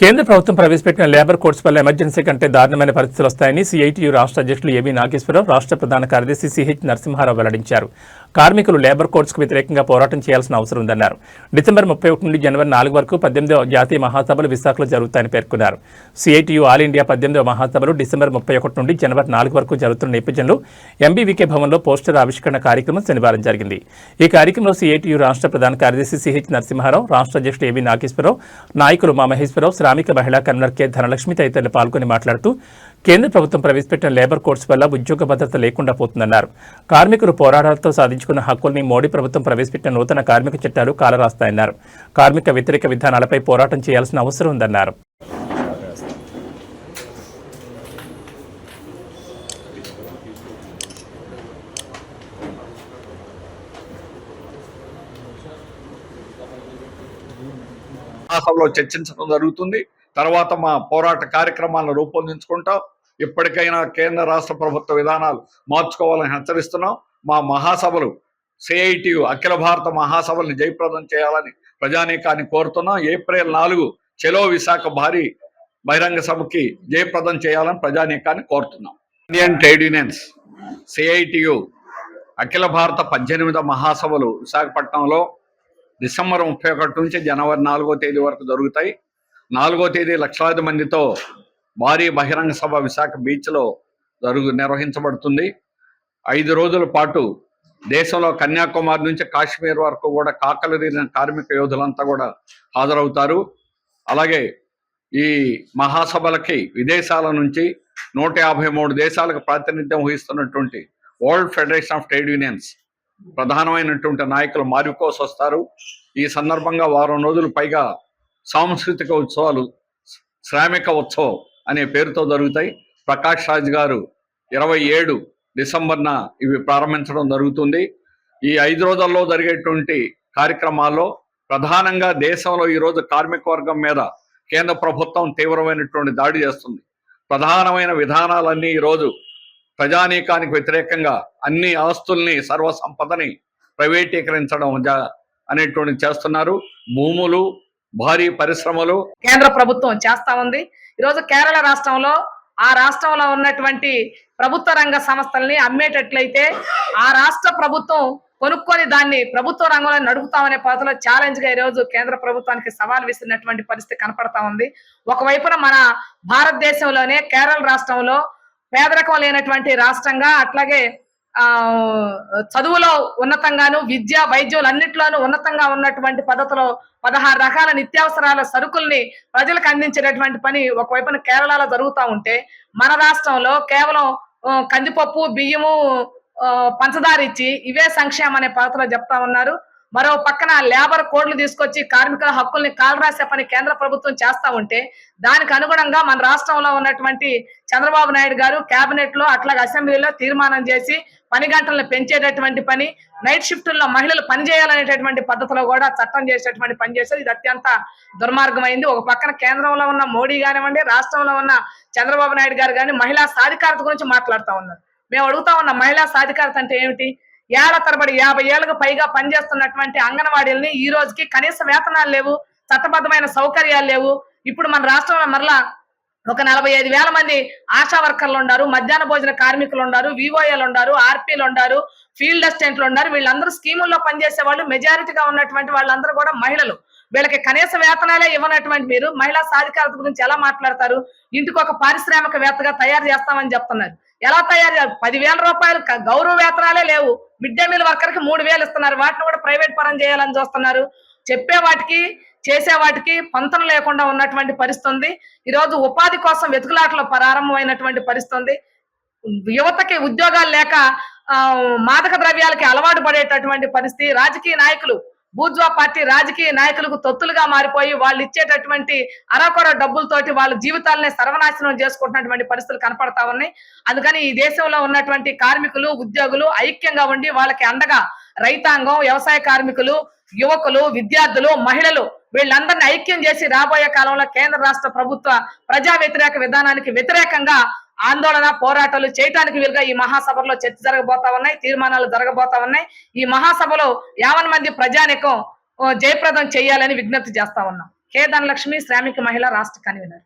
కేంద్ర ప్రభుత్వం ప్రవేశపెట్టిన లేబర్ కోడ్స్ వల్ల ఎమర్జెన్సీ కంటే దారుణమైన పరిస్థితులు వస్తాయని సిఐటియు రాష్ట్ర అధ్యక్షులు ఏబీ నాగేశ్వరరావు రాష్ట్ర ప్రధాన కార్యదర్శి సిహెచ్ నరసింహారావు వెల్లడించారు. కార్మికులు లేబర్ కోడ్స్కు వ్యతిరేకంగా పోరాటం చేయాల్సిన అవసరం ఉందన్నారు. డిసెంబర్ ముప్పై ఒకటి నుండి జనవరి నాలుగు వరకు పద్దెనిమిదవ జాతీయ మహాసభలు విశాఖలో జరుగుతాయని పేర్కొన్నారు. సిఐటియు ఆల్ ఇండియా పద్దెనిమిదవ మహాసభలు డిసెంబర్ ముప్పై ఒకటి నుండి జనవరి నాలుగు వరకు జరుగుతున్న నేపథ్యంలో ఎంబీవీకే భవన్లో పోస్టర్ ఆవిష్కరణ కార్యక్రమం శనివారం జరిగింది. ఈ కార్యక్రమంలో సిఐటియు రాష్ట్ర ప్రధాన కార్యదర్శి సిహెచ్ నరసింహారావు రాష్ట్ర అధ్యక్షుడు ఏవి నాగేశ్వరరావు నాయకులు మా మహేశ్వరరావు శ్రామిక మహిళా కన్వీనర్ కె ధనలక్ష్మి తదితరులు పాల్గొని మాట్లాడుతూ కేంద్ర ప్రభుత్వం ప్రవేశపెట్టిన లేబర్ కోడ్స్ వల్ల ఉద్యోగ భద్రత లేకుండా పోతుందన్నారు. కార్మికులు పోరాటాలతో సాధించుకున్న హక్కుల్ని మోడీ ప్రభుత్వం ప్రవేశపెట్టిన నూతన కార్మిక చట్టాలు కాలరాస్తాయన్నారు. కార్మిక వ్యతిరేక విధానాలపై పోరాటం చేయాల్సిన అవసరం ఉందన్నారు. సభలో చర్చించడం జరుగుతుంది. తర్వాత మా పోరాట కార్యక్రమాలను రూపొందించుకుంటాం. ఇప్పటికైనా కేంద్ర రాష్ట్ర ప్రభుత్వ విధానాలు మార్చుకోవాలని హెచ్చరిస్తున్నాం. మా మహాసభలు సిఐటియు అఖిల భారత మహాసభల్ని జయప్రదం చేయాలని ప్రజానీకాన్ని కోరుతున్నాం. ఏప్రిల్ నాలుగు చెలో విశాఖ భారీ బహిరంగ సభకి జయప్రదం చేయాలని ప్రజానీకాన్ని కోరుతున్నాం. ఇండియన్ ట్రేడ్ యూనియన్స్ సిఐటియు అఖిల భారత పద్దెనిమిది మహాసభలు విశాఖపట్నంలో డిసెంబర్ ముప్పై ఒకటి నుంచి జనవరి నాలుగో తేదీ వరకు జరుగుతాయి. నాలుగో తేదీ లక్షలాది మందితో భారీ బహిరంగ సభ విశాఖ బీచ్లో జరుగు నిర్వహించబడుతుంది. ఐదు రోజుల పాటు దేశంలో కన్యాకుమారి నుంచి కాశ్మీర్ వరకు కూడా కాకలదీరిన కార్మిక యోధులంతా కూడా హాజరవుతారు. అలాగే ఈ మహాసభలకి విదేశాల నుంచి నూట యాభై మూడు దేశాలకు ప్రాతినిధ్యం వహిస్తున్నటువంటి world federation of trade unions ప్రధానమైనటువంటి నాయకులు మారికోస్ వస్తారు. ఈ సందర్భంగా వారం రోజులు పైగా సాంస్కృతిక ఉత్సవాలు శ్రామిక ఉత్సవం అనే పేరుతో జరుగుతాయి. ప్రకాష్ రాజ్ గారు ఇరవై ఏడు డిసెంబర్న ఇవి ప్రారంభించడం జరుగుతుంది. ఈ ఐదు రోజుల్లో జరిగేటువంటి కార్యక్రమాల్లో ప్రధానంగా దేశంలో ఈరోజు కార్మిక వర్గం మీద కేంద్ర ప్రభుత్వం తీవ్రమైనటువంటి దాడి చేస్తుంది. ప్రధానమైన విధానాలన్నీ ఈరోజు ప్రజానీకానికి వ్యతిరేకంగా అన్ని ఆస్తుల్ని సర్వసంపదని ప్రైవేటీకరించడం అనేటువంటి చేస్తున్నారు. భూములు భారీ పరిశ్రమలు కేంద్ర ప్రభుత్వం చేస్తా ఉంది. ఈరోజు కేరళ రాష్ట్రంలో ఆ రాష్ట్రంలో ఉన్నటువంటి ప్రభుత్వ రంగ సంస్థల్ని అమ్మేటట్లయితే ఆ రాష్ట్ర ప్రభుత్వం కొనుక్కొని దాన్ని ప్రభుత్వ రంగంలో నడుపుతామనే పద్ధతిలో ఛాలెంజ్గా ఈరోజు కేంద్ర ప్రభుత్వానికి సవాల్ విసిరినటువంటి పరిస్థితి కనపడతా ఉంది. ఒకవైపున మన భారతదేశంలోనే కేరళ రాష్ట్రంలో పేదరికం లేనటువంటి రాష్ట్రంగా అట్లాగే చదువులో ఉన్నతంగాను విద్య వైద్యం అన్నిట్లోనూ ఉన్నతంగా ఉన్నటువంటి పద్ధతిలో పదహారు రకాల నిత్యావసరాల సరుకుల్ని ప్రజలకు అందించేటటువంటి పని ఒకవైపున కేరళలో జరుగుతూ ఉంటే మన రాష్ట్రంలో కేవలం కందిపప్పు బియ్యము పంచదారిచ్చి పంచదార ఇచ్చి ఇవే సంక్షేమం అనే పద్ధతిలో చెప్తా ఉన్నారు. మరో పక్కన లేబర్ కోడ్లు తీసుకొచ్చి కార్మికుల హక్కుల్ని కాలరాసే పని కేంద్ర ప్రభుత్వం చేస్తా ఉంటే దానికి అనుగుణంగా మన రాష్ట్రంలో ఉన్నటువంటి చంద్రబాబు నాయుడు గారు కేబినెట్లో అట్లాగే అసెంబ్లీలో తీర్మానం చేసి పని గంటలను పెంచేటటువంటి పని నైట్ షిఫ్టుల్లో మహిళలు పనిచేయాలనేటటువంటి పద్ధతిలో కూడా చట్టం చేసేటువంటి పని చేశారు. ఇది అత్యంత దుర్మార్గమైంది. ఒక పక్కన కేంద్రంలో ఉన్న మోడీ కానివ్వండి రాష్ట్రంలో ఉన్న చంద్రబాబు నాయుడు గారు కానీ మహిళా సాధికారత గురించి మాట్లాడుతూ ఉన్నారు. మేము అడుగుతా ఉన్న మహిళా సాధికారత అంటే ఏమిటి? ఏళ్ళ తరబడి యాభై ఏళ్ళకు పైగా పనిచేస్తున్నటువంటి అంగన్వాడీలని ఈ రోజుకి కనీస వేతనాలు లేవు చట్టబద్ధమైన సౌకర్యాలు లేవు. ఇప్పుడు మన రాష్ట్రంలో మరలా ఒక నలభై ఐదు వేల మంది ఆశా వర్కర్లు ఉన్నారు మధ్యాహ్న భోజన కార్మికులు ఉన్నారు వివోఏలు ఉన్నారు ఆర్పీలు ఉన్నారు ఫీల్డ్ అసిస్టెంట్లు ఉన్నారు. వీళ్ళందరూ స్కీముల్లో పనిచేసే వాళ్ళు మెజారిటీగా ఉన్నటువంటి వాళ్ళందరూ కూడా మహిళలు. వీళ్ళకి కనీస వేతనాలే ఇవ్వనటువంటి మీరు మహిళా సాధికారత గురించి ఎలా మాట్లాడతారు? ఇంటికి ఒక పారిశ్రామికవేత్తగా తయారు చేస్తామని చెప్తున్నారు. ఎలా తయారు చేయాలి పదివేల రూపాయలు గౌరవ వేతనాలే లేవు. మిడ్ డే మీల్ వర్కర్కి మూడు వేలు ఇస్తున్నారు. వాటిని కూడా ప్రైవేట్ పరం చేయాలని చూస్తున్నారు. చెప్పే వాటికి చేసే వాటికి పంతం లేకుండా ఉన్నటువంటి పరిస్థితి ఉంది ఉపాధి కోసం వెతుకులాటలో ప్రారంభమైనటువంటి పరిస్థితి ఉంది యువతకి ఉద్యోగాలు లేక మాదక ద్రవ్యాలకి అలవాటు పడేటటువంటి పరిస్థితి. రాజకీయ నాయకులు బూజ్వా పార్టీ రాజకీయ నాయకులకు తొత్తులుగా మారిపోయి వాళ్ళు ఇచ్చేటటువంటి అరకొర డబ్బులతోటి వాళ్ళ జీవితాలనే సర్వనాశనం చేసుకుంటున్నటువంటి పరిస్థితులు కనపడతా ఉన్నాయి. అందుకని ఈ దేశంలో ఉన్నటువంటి కార్మికులు ఉద్యోగులు ఐక్యంగా ఉండి వాళ్ళకి అండగా రైతాంగం వ్యవసాయ కార్మికులు యువకులు విద్యార్థులు మహిళలు వీళ్ళందరినీ ఐక్యం చేసి రాబోయే కాలంలో కేంద్ర రాష్ట్ర ప్రభుత్వ ప్రజా వ్యతిరేక విధానానికి వ్యతిరేకంగా ఆందోళన పోరాటాలు చేయటానికి వీలుగా ఈ మహాసభలో చర్చ జరగబోతా ఉన్నాయి తీర్మానాలు జరగబోతా ఉన్నాయి. ఈ మహాసభలో యావన్ మంది ప్రజానికం జయప్రదం చేయాలని విజ్ఞప్తి చేస్తా ఉన్నాం. కే. ధనలక్ష్మి శ్రామిక మహిళా రాష్ట్ర కన్వీనర్.